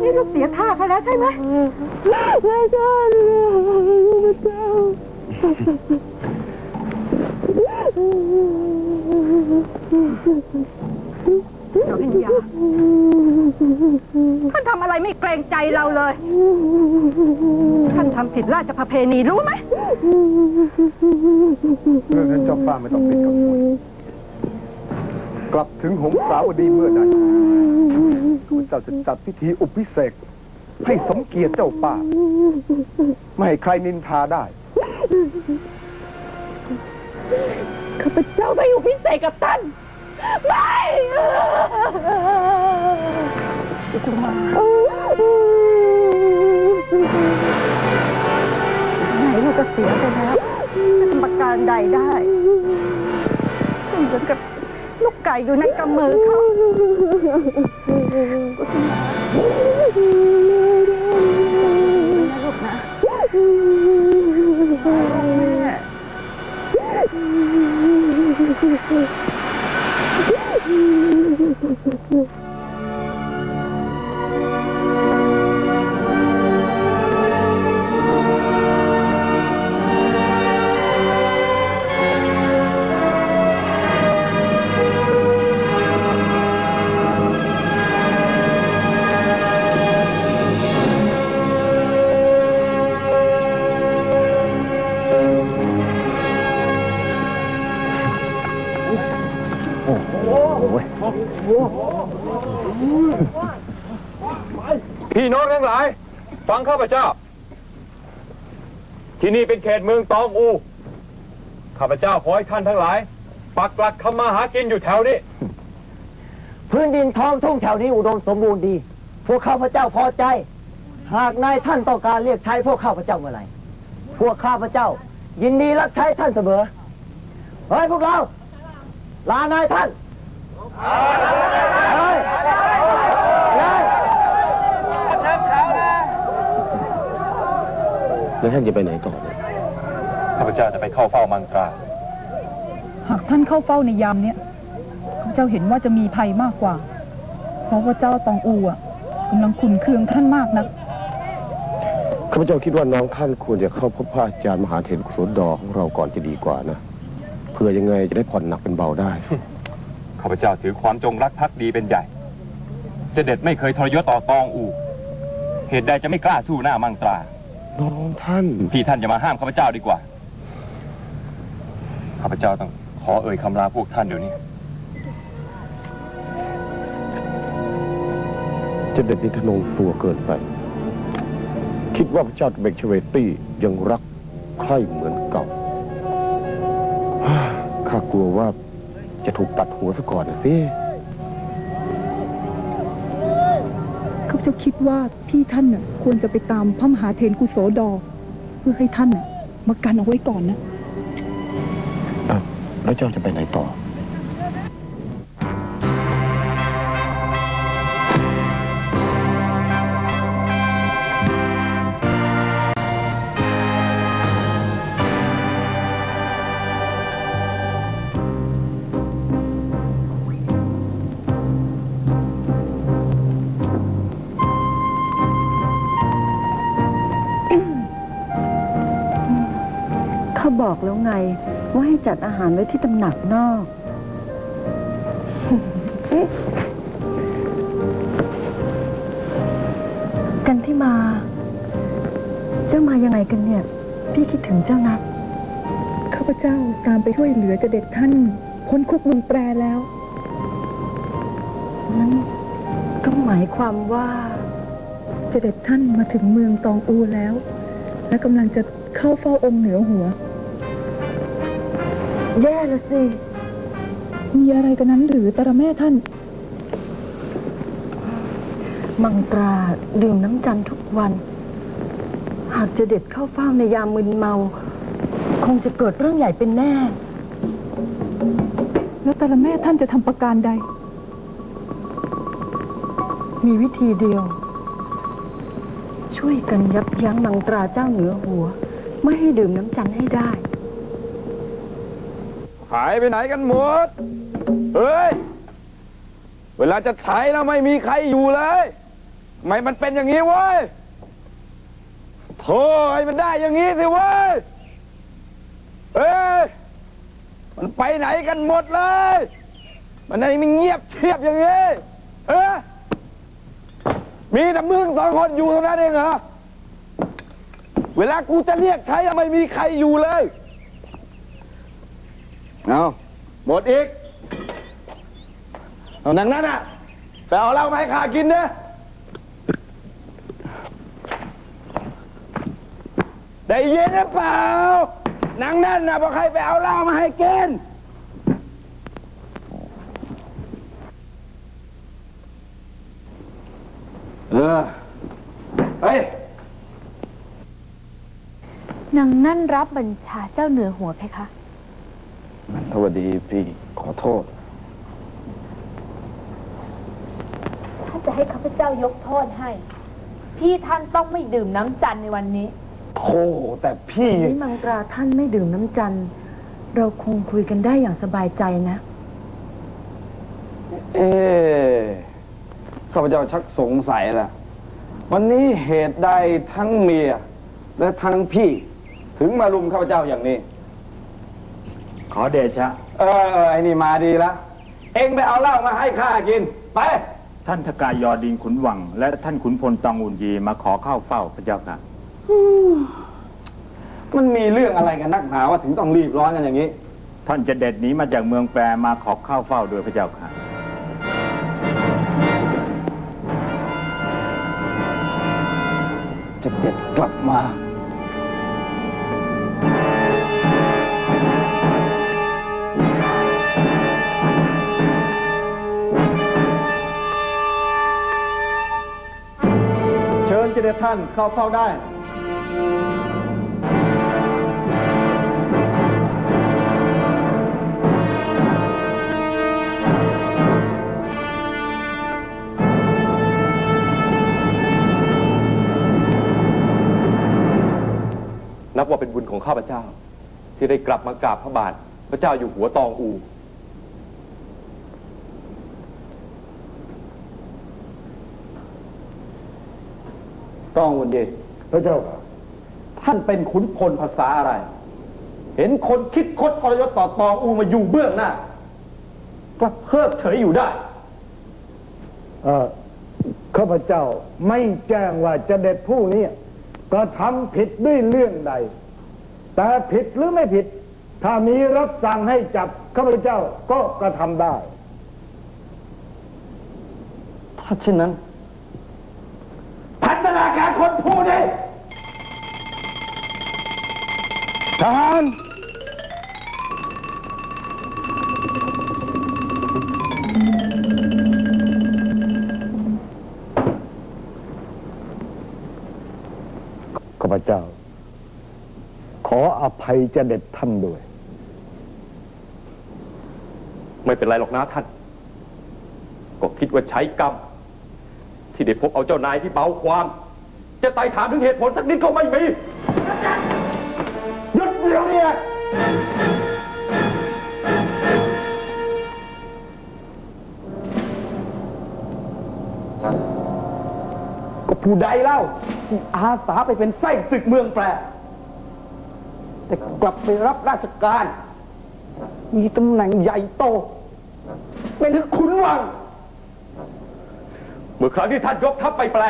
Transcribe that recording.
นี่ลูกเสียท่าเขาแล้วใช่ไหมไม่ใช่พระเจ้าดอกอินยาท่านทำอะไรไม่เกรงใจเราเลย ท่านทำผิดราชประเพณีรู้ไหมเรื่องนั้นเจ้าฟ้าไม่ต้องเป็นกังวล กลับถึงหงสาวดีเมื่อใดข้าพเจ้าจะจัดพิธีอุปพิเศษกให้สมเกียรติเจ้าป้าไม่ให้ใครนินทาได้ ข้าพเจ้าไม่อยู่พิเศษกับท่าน ไม่กุมารไหนลูกก็เสียไปแล้วจะทำประการใดได้เหมือนกับ ลูกไก่อยู่ในกำมือเขานะลูกนะ พี่น้องทั้งหลาย ฟังข้าพเจ้า ที่นี่เป็นเขตเมืองตองอู ข้าพเจ้าขอให้ท่านทั้งหลาย ปักหลักทำมาหากินอยู่แถวนี้ พื้นดินท้องทุ่งแถวนี้อุดมสมบูรณ์ดี พวกข้าพเจ้าพอใจ หากนายท่านต้องการเรียกใช้พวกข้าพเจ้าเมื่อไหร่ พวกข้าพเจ้า ยินดีรับใช้ท่านเสมอเฮ้ยพวกเรา ลานายท่าน แล้วท่านจะไปไหนต่อเนี่ยข้าพเจ้าจะไปเข้าเฝ้ามังตรา หากท่านเข้าเฝ้าในยามเนี้ยข้าพเจ้าเห็นว่าจะมีภัยมากกว่า เพราะว่าเจ้าตองอูอะกำลังขุนเคืองท่านมากนะข้าพเจ้าคิดว่าน้องท่านควรจะเข้าพบพระอาจารย์มหาเถรกุศลดอของเราก่อนจะดีกว่านะเพื่อยังไงจะได้ผ่อนหนักเป็นเบาได้ ข้าพเจ้าถือความจงรักภักดีเป็นใหญ่เจเด็ดไม่เคยทรยศต่อตองอูเหตุใดจะไม่กล้าสู้หน้ามังตรา น้องท่าน พี่ท่านอย่ามาห้ามข้าพเจ้าดีกว่า ข้าพเจ้าต้องขอเอ่ยคำลาพวกท่านเดี๋ยวนี้ เจะเด็ดนิทนงตัวเกินไป คิดว่าพระเจ้าเบกชเวตี้ยังรักใคร่เหมือนเก่าฮ่าข้ากลัวว่า จะถูกตัดหัวซะก่อนนะสิ ข้าพเจ้าคิดว่าพี่ท่านน่ะควรจะไปตามพระมหาเทนกุโสดอ เพื่อให้ท่านน่ะมากันเอาไว้ก่อนนะอ้าวแล้วเจ้าจะไปไหนต่อ บอกแล้วไง ว่าให้จัดอาหารไว้ที่ตำหนักนอกเอ๊ะกันที่มา เจ้ามายังไงกันเนี่ย พี่คิดถึงเจ้านักข้าพเจ้าตามไปช่วยเหลือเจะเด็ดท่าน พ้นคุกเมืองแปรแล้วนั้นก็หมายความว่าเจะเด็ดท่านมาถึงเมืองตองอูแล้ว และกำลังจะเข้าเฝ้าองค์เหนือหัว แย่ละสิ มีอะไรกันนั้นหรือตระแม่ท่าน มังตราดื่มน้ำจันทร์ทุกวัน หากจะเด็ดเข้าเฝ้าในยามมึนเมา คงจะเกิดเรื่องใหญ่เป็นแน่ แล้วตระแม่ท่านจะทำประการใด มีวิธีเดียว ช่วยกันยับยั้งมังตราเจ้าเหนือหัว ไม่ให้ดื่มน้ำจันทร์ให้ได้ หายไปไหนกันหมด เฮ้ย เวลาจะใช้แล้วไม่มีใครอยู่เลยทำไมมันเป็นอย่างนี้เว้ยโธ่ให้มันได้อย่างนี้สิเว้ยเอ้ย มันไปไหนกันหมดเลย มันไหนมันเงียบเชียบอย่างนี้ เออมีแต่มึงสองคนอยู่เท่านั้นเองเหรอ เวลากูจะเรียกใครอะไม่มีใครอยู่เลย เอาหมดอีกเอานังนั้นอะไปเอาเหล้ามาให้ข้ากินเนอะได้ยินหรือเปล่านังนั่นนะบอกให้ไปเอาเหล้ามาให้กินเออเฮ้ยนางนั่นรับบัญชาเจ้าเหนือหัวเพคะ สวัสดีพี่ขอโทษ ถ้าจะให้ข้าพเจ้ายกโทษให้ พี่ท่านต้องไม่ดื่มน้ำจันทร์ในวันนี้ โธ่แต่พี่ นี่มังตราท่านไม่ดื่มน้ำจันทร์เราคงคุยกันได้อย่างสบายใจนะ เอ๊ะข้าพเจ้าชักสงสัยละวันนี้เหตุใดทั้งเมีย และทั้งพี่ ถึงมารุมข้าพเจ้าอย่างนี้ ขอเดชะ เออเออไอ้นี่มาดีละ เอ็งไปเอาเหล้ามาให้ข้ากิน ไป ท่านทกายยอดินขุนวัง และท่านขุนพลตองอุ่นยีมาขอเข้าเฝ้าพระเจ้าค่ะ มันมีเรื่องอะไรกันนักหนาว่าถึงต้องรีบร้อนกันอย่างนี้ ท่านจะเด็ดหนีมาจากเมืองแปรมาขอเข้าเฝ้าโดยพระเจ้าค่ะ จะเด็ดกลับมา เชิญเจเดท่านเข้าเฝ้าได้นับว่าเป็นบุญของข้าพเจ้า ที่ได้กลับมากราบพระบาทพระเจ้าอยู่หัวตองอู ต้องวันดี พระเจ้าค่ะ ท่านเป็นขุนพลภาษาอะไร เห็นคนคิดคดทรยศต่อตองอูมาอยู่เบื้องหน้าก็เพิกเฉยอยู่ได้เอ่อข้าพเจ้าไม่แจ้งว่าจะเด็ดผู้นี้ก็ทำผิดด้วยเรื่องใด แต่ผิดหรือไม่ผิด ถ้ามีรับสั่งให้จับข้าพเจ้าก็กระทำได้ ถ้าเช่นนั้น พัฒนาการคน ผู้นี้ทหารข้าพเจ้า ขออภัยจะเด็ดท่านด้วย ไม่เป็นไรหรอกนะท่าน ก็คิดว่าใช้กรรม ที่ได้พบเอาเจ้านายที่เบาความ จะไต่ถามถึงเหตุผลสักนิดก็ไม่มีหยุดเดี๋ยวนี้ก็ผู้ใดเล่าที่อาสาไปเป็นไส้ศึกเมืองแปรแต่กลับไปรับราชการ มีตำแหน่งใหญ่โต เป็นถึงขุนวัง เมื่อครั้งที่ท่านยกทัพไปแปล